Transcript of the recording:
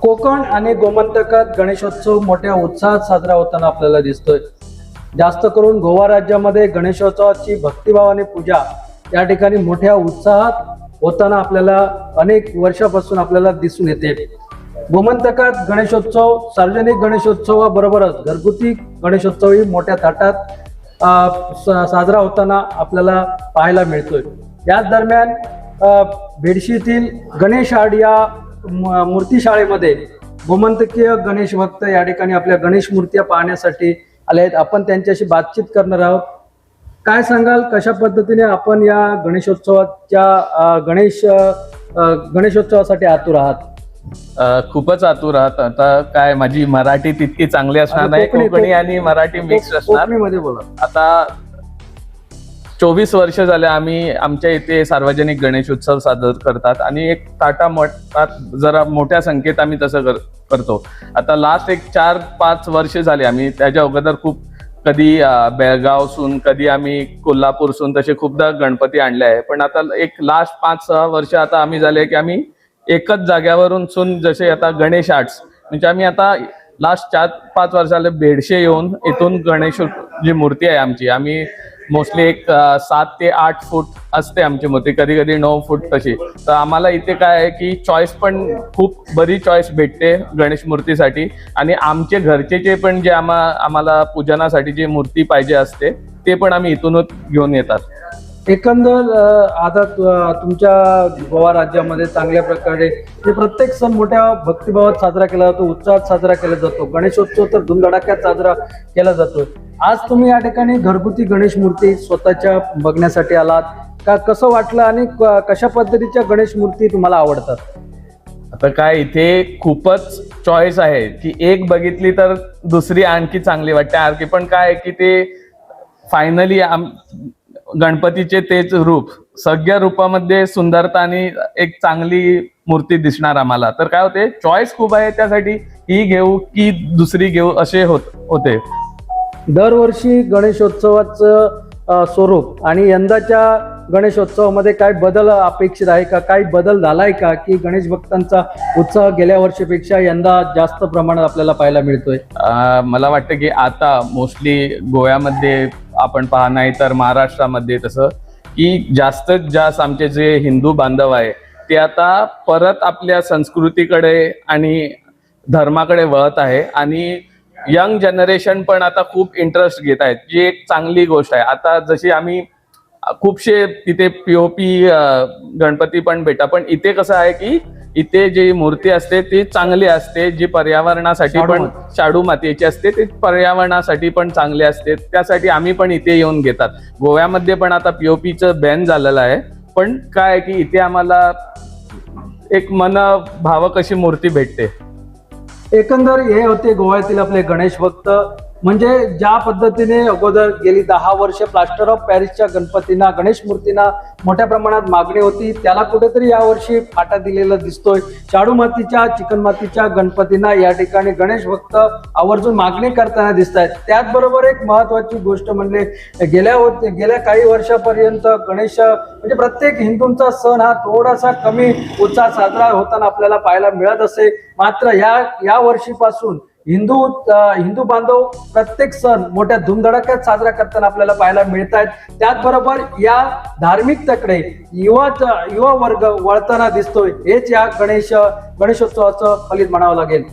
कोकण आणि गोमंतकात गणेशोत्सव मोठ्या उत्साहात साजरा होताना आपल्याला दिसतोय. जास्त करून गोवा राज्यामध्ये गणेशोत्सवाची भक्तिभावाने पूजा या ठिकाणी मोठ्या उत्साहात होताना आपल्याला अनेक वर्षापासून आपल्याला दिसून येते. गोमंतकात गणेशोत्सव सार्वजनिक गणेशोत्सवाबरोबरच घरगुती गणेशोत्सवही मोठ्या थाटात स- साजरा होताना आपल्याला पाहायला मिळतोय. याच दरम्यान भेडशीतील गणेश आड या म- मूर्तीशाळेमध्ये गोमंतकीय गणेश भक्त या ठिकाणी आपल्या गणेश मूर्त्या पाहण्यासाठी आले आहेत. आपण त्यांच्याशी बातचीत करणार आहोत. काय सांगाल? कशा पद्धतीने आपण या गणेशोत्सवाच्या गणेश गणेशोत्सवासाठी आतुर आहात? खूपच आतुर आहात. आता काय माझी मराठी तितकी चांगली असणार नाही. कोकणी- आणि मराठी मिक्स असणार. बोला. आता चोवीस वर्ष झाले आम्ही आमच्या इथे सार्वजनिक गणेश उत्सव साजरा करतात आणि एक टाटा मठात जरा मोठ्या संख्येत आम्ही तसं कर- करतो. आता लास्ट एक चार पाच वर्ष झाले आम्ही. त्याच्या अगोदर खूप कधी बेळगावसून कधी आम्ही कोल्हापूरसून तसे खूपदा गणपती आणले आहे. पण आता एक लास्ट पाच सहा वर्ष आता आम्ही झाले की आम्ही एकच जाग्यावरून सून जसे आता गणेश आर्ट्स म्हणजे आम्ही आता लास्ट चार पाच वर्षाले बेडशे येऊन इथून गणेश जी मूर्ती आहे आमची. आम्ही मोस्टली एक सात ते आठ फूट असते आमची मूर्ती कधी कधी नऊ फूट तशी. तर आम्हाला इथे काय आहे की चॉईस पण खूप बरी चॉईस भेटते गणेश मूर्तीसाठी. आणि आमचे घरचे जे पण जे आम्हा आम्हाला पूजनासाठी जी मूर्ती पाहिजे असते ते पण आम्ही इथूनच घेऊन येतात. एकंदर आता तुमच्या गोवा राज्यामध्ये चांगल्या प्रकारे हे प्रत्येक सण मोठ्या भक्तिभावात साजरा केला जातो उत्साहात साजरा केला जातो. गणेशोत्सव तर धुमधडाक्यात साजरा केला जातो. आज तुम्ही या ठिकाणी घरगुती गणेश मूर्ती स्वतःच्या बघण्यासाठी आलात. का कसं वाटलं आणि क- कशा पद्धतीच्या गणेश मूर्ती तुम्हाला आवडतात? आता काय इथे खूपच चॉईस आहे. की एक बघितली तर दुसरी आणखी चांगली वाटते. आणखी पण काय आहे की ते फायनली गणपतीचे तेच रूप सगळ्या रूपामध्ये सुंदरता आणि एक चांगली मूर्ती दिसणार आम्हाला. तर काय होते? चॉईस खूप आहे त्यासाठी. ही घेऊ की दुसरी घेऊ असे होत होते. दरवर्षी गणेशोत्सवाचं स्वरूप आणि यंदाच्या गणेशोत्सवामध्ये काय बदल अपेक्षित आहे का? काही बदल झालाय का? की गणेश भक्तांचा उत्साह गेल्या वर्षीपेक्षा यंदा जास्त प्रमाणात आपल्याला पाहायला मिळतोय? मला वाटतं की आता मोस्टली गोव्यामध्ये आपण पहा नाही तर महाराष्ट्रामध्ये तसं की जास्तीत जास्त आमचे जे हिंदू बांधव आहे ते आता परत आपल्या संस्कृतीकडे आणि धर्माकडे वळत आहे आणि यंग जनरेशन पण आता खूप इंटरेस्ट घेत आहेत जी एक चांगली गोष्ट आहे. आता जशी आम्ही खूपशे तिथे पीओपी गणपती पण भेटा पण इथे कसं आहे की इथे जी मूर्ती असते ती चांगली असते जी पर्यावरणासाठी पण. शाडू मातीची असते ती पर्यावरणासाठी पण चांगली असते. त्यासाठी आम्ही पण इथे येऊन घेतात. गोव्यामध्ये पण आता पीओपीचं बॅन झालेलं आहे. पण काय की इथे आम्हाला एक मन भावक अशी मूर्ती भेटते. एकंदर हे होते गोव्यातील आपले गणेश भक्त. म्हणजे ज्या पद्धतीने अगोदर गेली दहा वर्ष प्लास्टर ऑफ पॅरिसच्या गणपतींना गणेश मूर्तींना मोठ्या प्रमाणात मागणी होती त्याला कुठेतरी यावर्षी फाटा दिलेला दिसतोय. शाडू मातीच्या चिकनमातीच्या गणपतींना या ठिकाणी गणेश भक्त आवर्जून मागणी करताना दिसत आहेत त्याचबरोबर एक महत्वाची गोष्ट म्हणजे गेल्या गेल्या काही वर्षापर्यंत गणेश म्हणजे प्रत्येक हिंदूंचा सण हा थोडासा कमी उत्साह साजरा होताना आपल्याला पाहायला मिळत असे. मात्र या या वर्षीपासून हिंदू हिंदू बांधव प्रत्येक सण मोठ्या धुमधडाक्यात साजरा करताना आपल्याला पाहायला मिळत आहेत त्याचबरोबर या धार्मिकतेकडे युवा युवा वर्ग वळताना दिसतोय. हेच या गणेश गणेशोत्सवाचं फलित म्हणावं लागेल.